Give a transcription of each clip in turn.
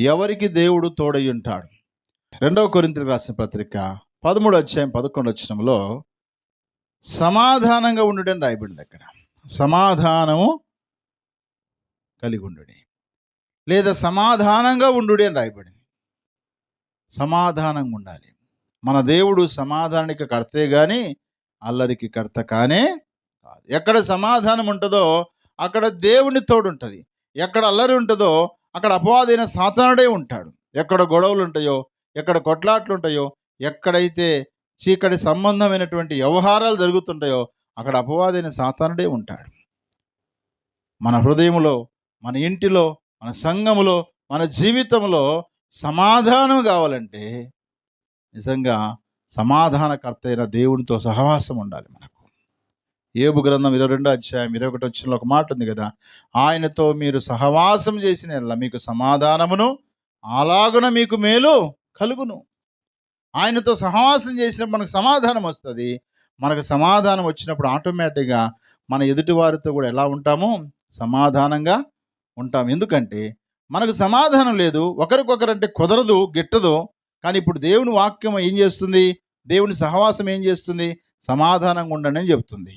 ఎవరికి దేవుడు తోడై ఉంటాడు? రెండవ కొరింతలకు రాసిన పత్రిక పదమూడు అధ్యాయం పదకొండు వచ్చినంలో సమాధానంగా ఉండుడని రాయబడింది అక్కడ. సమాధానము కలిగి ఉండుడి. లేదా సమాధానంగా ఉండుడి అని రాయబడింది. సమాధానంగా ఉండాలి. మన దేవుడు సమాధానానికి కడితే కానీ అల్లరికి కర్త కానే కాదు. ఎక్కడ సమాధానం ఉంటుందో అక్కడ దేవుని తోడు ఉంటుంది. ఎక్కడ అల్లరి ఉంటుందో అక్కడ అపవాదైన సాతానుడే ఉంటాడు. ఎక్కడ గొడవలు ఉంటాయో ఎక్కడ కొట్లాట్లు ఉంటాయో ఎక్కడైతే చీకటి సంబంధమైనటువంటి వ్యవహారాలు జరుగుతుంటాయో అక్కడ అపవాదైన సాతానుడే ఉంటాడు. మన హృదయంలో మన ఇంటిలో మన సంఘములో మన జీవితంలో సమాధానం కావాలంటే నిజంగా సమాధానకర్త అయిన దేవునితో సహవాసం ఉండాలి మనకు. ఏబు గ్రంథం ఇరవై రెండో అధ్యాయం ఇరవై ఒకటి వచ్చిన ఒక మాట ఉంది కదా ఆయనతో మీరు సహవాసం చేసిన మీకు సమాధానమును అలాగున మీకు మేలు కలుగును. ఆయనతో సహవాసం చేసినప్పుడు మనకు సమాధానం వస్తుంది. మనకు సమాధానం వచ్చినప్పుడు ఆటోమేటిక్గా మన ఎదుటి వారితో కూడా ఎలా ఉంటాము? సమాధానంగా ఉంటాం ఎందుకంటే మనకు సమాధానం లేదు. ఒకరికొకరంటే కుదరదు గిట్టదు. కానీ ఇప్పుడు దేవుని వాక్యం ఏం చేస్తుంది? దేవుని సహవాసం ఏం చేస్తుంది? సమాధానంగా ఉండండి అని చెప్తుంది.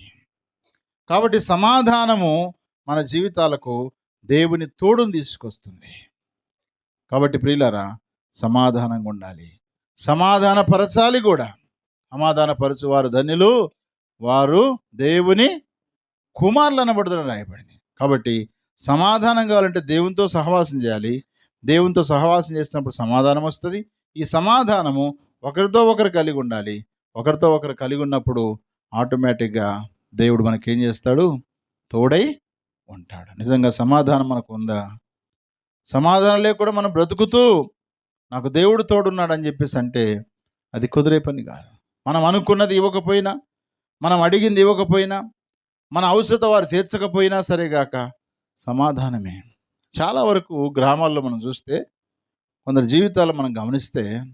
కాబట్టి సమాధానము మన జీవితాలకు దేవుని తోడును తీసుకొస్తుంది. కాబట్టి ప్రియులరా సమాధానంగా ఉండాలి. సమాధానపరచాలి కూడా. సమాధానపరచు వారు ధన్యులు వారు దేవుని కుమారులు అనబడుతున్న రాయబడింది. కాబట్టి సమాధానం కావాలంటే దేవునితో సహవాసం చేయాలి. దేవునితో సహవాసం చేసినప్పుడు సమాధానం వస్తుంది. ఈ సమాధానము ఒకరితో ఒకరు కలిగి ఉండాలి. ఒకరితో ఒకరు కలిగి ఉన్నప్పుడు ఆటోమేటిక్గా దేవుడు మనకేం చేస్తాడు? తోడై ఉంటాడు. నిజంగా సమాధానం మనకు ఉందా సమాధానం లేకుండా మనం బ్రతుకుతూ నాకు దేవుడు తోడున్నాడని చెప్పేసి అంటే అది కుదిరే పని కాదు. మనం అనుకున్నది ఇవ్వకపోయినా మనం అడిగింది ఇవ్వకపోయినా మన అవసరత వారు తీర్చకపోయినా సరేగాక సమాధానమే. చాలా వరకు గ్రామాల్లో మనం చూస్తే కొందరి జీవితాలు మనం గమనిస్తే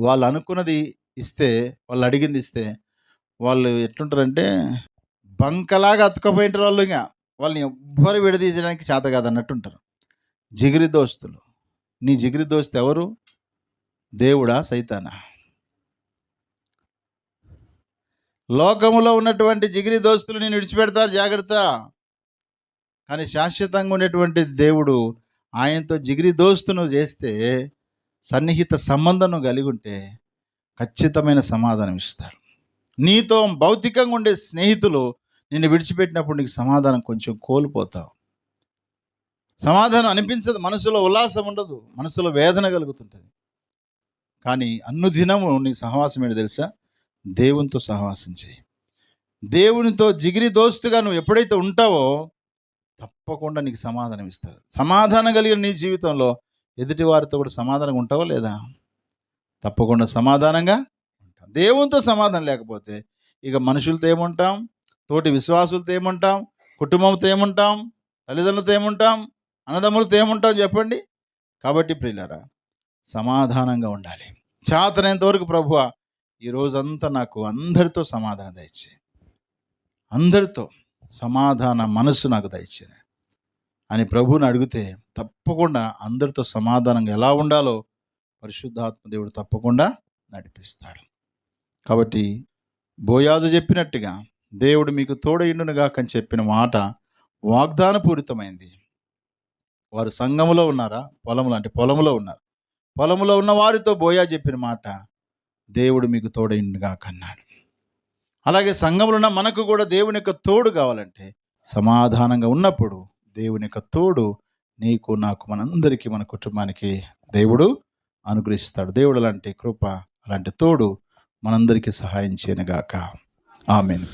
వాళ్ళు అనుకున్నది ఇస్తే వాళ్ళు అడిగింది ఇస్తే వాళ్ళు ఎట్లుంటారంటే బంకలాగా అతుకపోయింటారు వాళ్ళు ఇంకా. వాళ్ళని ఎవ్వరు విడదీయడానికి చేత కాదు ఉంటారు జిగిరి దోస్తులు. నీ జిగిరి దోస్తు ఎవరు? దేవుడా సైతానా? లోకములో ఉన్నటువంటి జిగిరి దోస్తులు నేను విడిచిపెడతారు జాగ్రత్త. కానీ శాశ్వతంగా ఉండేటువంటి దేవుడు ఆయనతో జిగిరి దోస్తును చేస్తే సన్నిహిత సంబంధం కలిగి ఉంటే ఖచ్చితమైన సమాధానం ఇస్తాడు. నీతో భౌతికంగా ఉండే స్నేహితులు నిన్ను విడిచిపెట్టినప్పుడు నీకు సమాధానం కొంచెం కోల్పోతావు సమాధానం అనిపించదు మనసులో ఉల్లాసం ఉండదు మనసులో వేదన కలుగుతుంటుంది. కానీ అన్నుదినము నీ సహవాసం ఏంటి తెలుసా? దేవునితో సహవాసం చేయి. దేవునితో జిగిరి దోస్తుగా నువ్వు ఎప్పుడైతే ఉంటావో తప్పకుండా నీకు సమాధానం ఇస్తారు. సమాధానం కలిగిన నీ జీవితంలో ఎదుటి వారితో కూడా సమాధానంగా ఉంటావా లేదా? తప్పకుండా సమాధానంగా దేవునితో సమాధానం లేకపోతే ఇక మనుషులతో ఏముంటాం? తోటి విశ్వాసులతో ఏముంటాం? కుటుంబంతో ఏముంటాం? తల్లిదండ్రులతో ఏముంటాం? అన్నదమ్ములతో ఏముంటాం? చెప్పండి. కాబట్టి ప్రియులరా సమాధానంగా ఉండాలి. చేతనంతవరకు ప్రభువ ఈ రోజంతా నాకు అందరితో సమాధానం దయచే అందరితో సమాధాన మనస్సు నాకు దయచేది అని ప్రభువుని అడిగితే తప్పకుండా అందరితో సమాధానంగా ఎలా ఉండాలో పరిశుద్ధాత్మ దేవుడు తప్పకుండా నడిపిస్తాడు. కాబట్టి బోయాజు చెప్పినట్టుగా దేవుడు మీకు తోడయిండునుగా అని చెప్పిన మాట వాగ్దానపూరితమైంది. వారు సంఘములో ఉన్నారా? పొలములో అంటే పొలములో ఉన్నారు. పొలములో ఉన్న వారితో బోయా చెప్పిన మాట దేవుడు మీకు తోడైండుగా కన్నాడు అలాగే సంఘంలో ఉన్న మనకు కూడా దేవుని యొక్క తోడు కావాలంటే సమాధానంగా ఉన్నప్పుడు దేవుని యొక్క తోడు నీకు నాకు మనందరికీ మన కుటుంబానికి దేవుడు అనుగ్రహిస్తాడు. దేవుడు అలాంటి కృప అలాంటి తోడు మనందరికీ సహాయం చేయనుగాక. ఆమెను.